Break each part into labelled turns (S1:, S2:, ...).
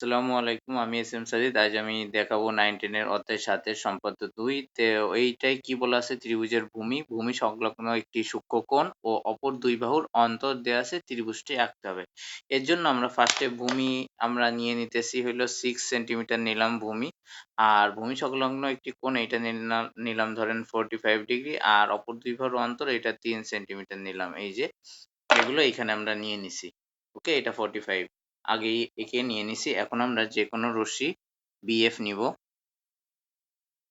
S1: আসসালামু আলাইকুম, আমি এস এম সাজিদ। আজ আমি দেখাবো নাইন টেনের অধ্যায় সাতের সম্পাদ্য দুই। তে এইটাই কি বলা আছে? ত্রিভুজের ভূমি। ভূমি সংলগ্ন একটি সূক্ষ্মকোণ ও অপর দুই বাহুর অন্তর দেয়া আছে ত্রিভুজটি আঁকতে হবে। এর জন্য আমরা ফার্স্টে ভূমি আমরা নিয়ে নিতেছি হইল সিক্স সেন্টিমিটার নিলাম ভূমি। আর ভূমি সংলগ্ন একটি কোণ এটা নিলাম ধরেন ফোরটি ফাইভ ডিগ্রি আর অপর দুই বাহুর অন্তর এটা তিন সেন্টিমিটার নিলাম। এই যে, এগুলো এখানে আমরা নিয়ে নিছি। ওকে এটা ফোরটি ফাইভ আগে একে নিয়ে নিছি। এখন আমরা যে কোনো রশ্মি বিএফ নিব।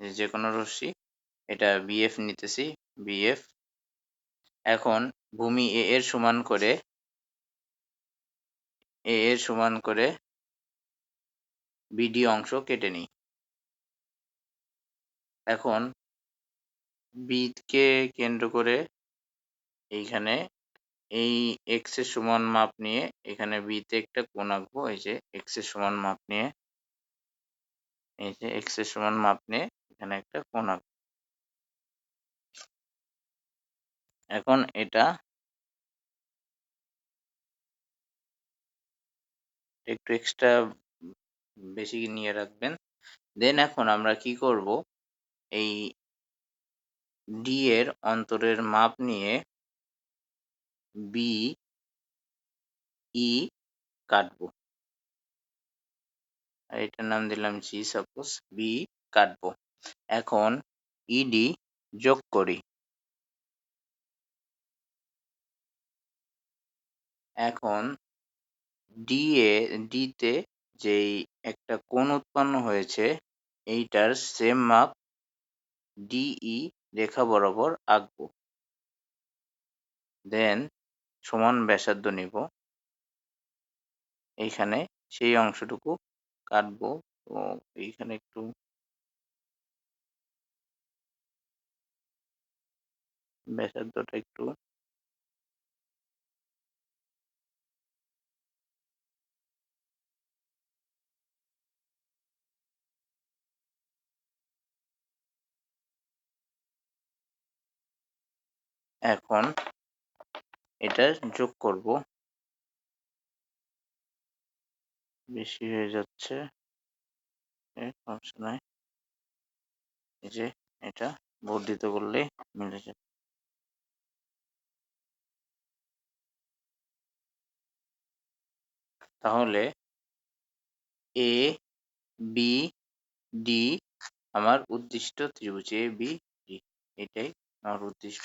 S1: যে কোনো রশ্মি, এটা বিএফ নিতেছি বিএফ এখন ভূমি এ এর সমান করে এ এর সমান করে বিডি অংশ কেটে নিই। এখন বিকে কেন্দ্র করে এইখানে এই এক্সের সমান মাপ নিয়ে এখানে বিতে একটা কোণ আঁকবো। এই যে এক্সের সমান মাপ নিয়ে, এই যে এক্সের সমান মাপ নিয়ে এখানে একটা কোণ আঁকবো। এখন এটা একটু এক্সট্রা বেশি নিয়ে রাখবেন। দেন এখন আমরা কি করব? এই ডি এর অন্তরের মাপ নিয়ে বি, ই কাটবো। এটার নাম দিলাম জি সাপোজ বি কাটবো। এখন ইডি যোগ করি। এখন ডি এ ডিতে যেই একটা কোণ উৎপন্ন হয়েছে, এইটার সেম মাপ ডিই রেখা বরাবর আঁকবো। দেন সমান ব্যাসার্ধ নিব। এইখানে সেই অংশটুকু কাটবো। তো এইখানে একটু ব্যাসার্ধটা একটু এখন এটা যোগ করব। বেশি হয়ে যাচ্ছে। এই যে এটা বর্ধিত করলে মিলে যাবে। তাহলে এ বি ডি আমার উদ্দিষ্ট ত্রিভুজ এ বি ডি এটাই আমার উদ্দিষ্ট